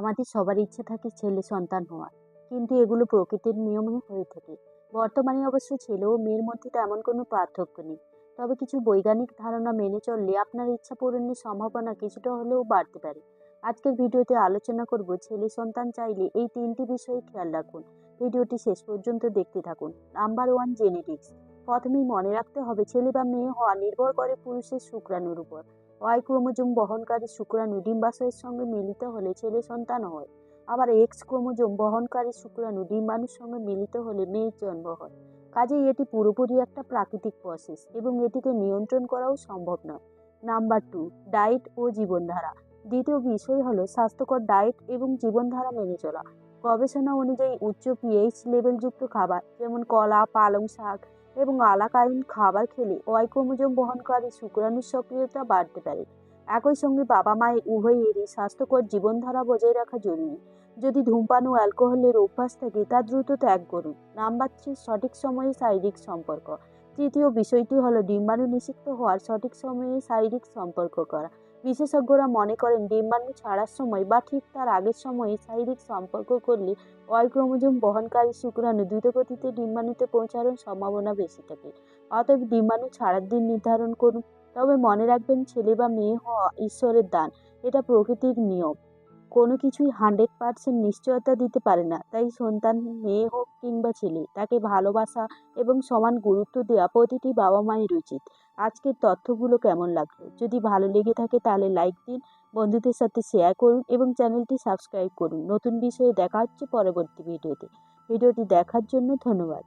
আমাদের সবার ইচ্ছে থাকে ছেলে সন্তান হওয়ার। কিন্তু এগুলো প্রকৃতির নিয়মে হয়ে থাকে। বর্তমানে অবশ্য ছেলে ও মেয়ের মধ্যে তেমন কোনো পার্থক্য নেই। তবে কিছু বৈজ্ঞানিক ধারণা মেনে চললে আপনার ইচ্ছা পূরণের সম্ভাবনা কিছুটা হলেও বাড়তে পারে। আজকের ভিডিওতে আলোচনা করব ছেলে সন্তান চাইলে এই তিনটি বিষয়ে খেয়াল রাখুন। ভিডিওটি শেষ পর্যন্ত দেখতে থাকুন। Number one genetics. প্রথমেই মনে রাখতে হবে ছেলে বা মেয়ে হওয়া নির্ভর করে পুরুষের শুক্রাণুর উপর। ওয়াই ক্রোমোজোম বহনকারী শুক্রাণু ডিম্বাশয়ের সঙ্গে মিলিত হলে ছেলে সন্তান হয়। আবার এক্স ক্রোমোজোম বহনকারী শুক্রাণু ডিম্বাণুর সঙ্গে মিলিত হলে মেয়ের জন্ম হয়। কাজেই এটি পুরোপুরি একটা প্রাকৃতিক প্রসেস এবং এটিকে নিয়ন্ত্রণ করাও সম্ভব নয়। নাম্বার টু ডায়েট ও জীবনধারা। দ্বিতীয় বিষয় হলো স্বাস্থ্যকর ডায়েট এবং জীবনধারা মেনে চলা। গবেষণা অনুযায়ী উচ্চ পিএইচ লেভেলযুক্ত খাবার, যেমন কলা, পালং শাক এবং আলাকালীন খাবার খেলে ওয়াই ক্রোমোজোম বহনকারী শুক্রাণুর সক্রিয়তা বাড়তে পারে। একই সঙ্গে বাবা মায়ের উভয়েরই স্বাস্থ্যকর জীবনধারা বজায় রাখা জরুরি। যদি ধূমপান ও অ্যালকোহলের অভ্যাস থাকে, তা দ্রুত ত্যাগ করুন। নাম্বার থ্রি, সঠিক সময়ে শারীরিক সম্পর্ক। তৃতীয় বিষয়টি হলো ডিম্বাণু নিষিক্ত হওয়ার সঠিক সময়ে শারীরিক সম্পর্ক করা। বিশেষজ্ঞরা মনে করেন, ডিম্বাণু ছাড়ার সময় বা ঠিক তার আগের সময়ে শারীরিক সম্পর্ক করলে ওয়াই ক্রোমোজোম বহনকারী শুক্রাণু দ্রুত গতিতে ডিম্বাণুতে পৌঁছানোর সম্ভাবনা বেশি থাকে। অতএব ডিম্বাণু ছাড়ার দিন নির্ধারণ করুন। তবে মনে রাখবেন, ছেলে বা মেয়ে হওয়া ঈশ্বরের দান। এটা প্রকৃতির নিয়ম। কোনো কিছুই হান্ড্রেড পার্সেন্ট নিশ্চয়তা দিতে পারে না। তাই সন্তান, মেয়ে হোক কিংবা ছেলে, তাকে ভালোবাসা এবং সমান গুরুত্ব দেওয়া প্রতিটি বাবা মায়ের উচিত। আজকের তথ্যগুলো কেমন লাগল? যদি ভালো লেগে থাকে তাহলে লাইক দিন, বন্ধুদের সাথে শেয়ার করুন এবং চ্যানেলটি সাবস্ক্রাইব করুন। নতুন বিষয়ে দেখা হচ্ছে পরবর্তী ভিডিওতে। ভিডিওটি দেখার জন্য ধন্যবাদ।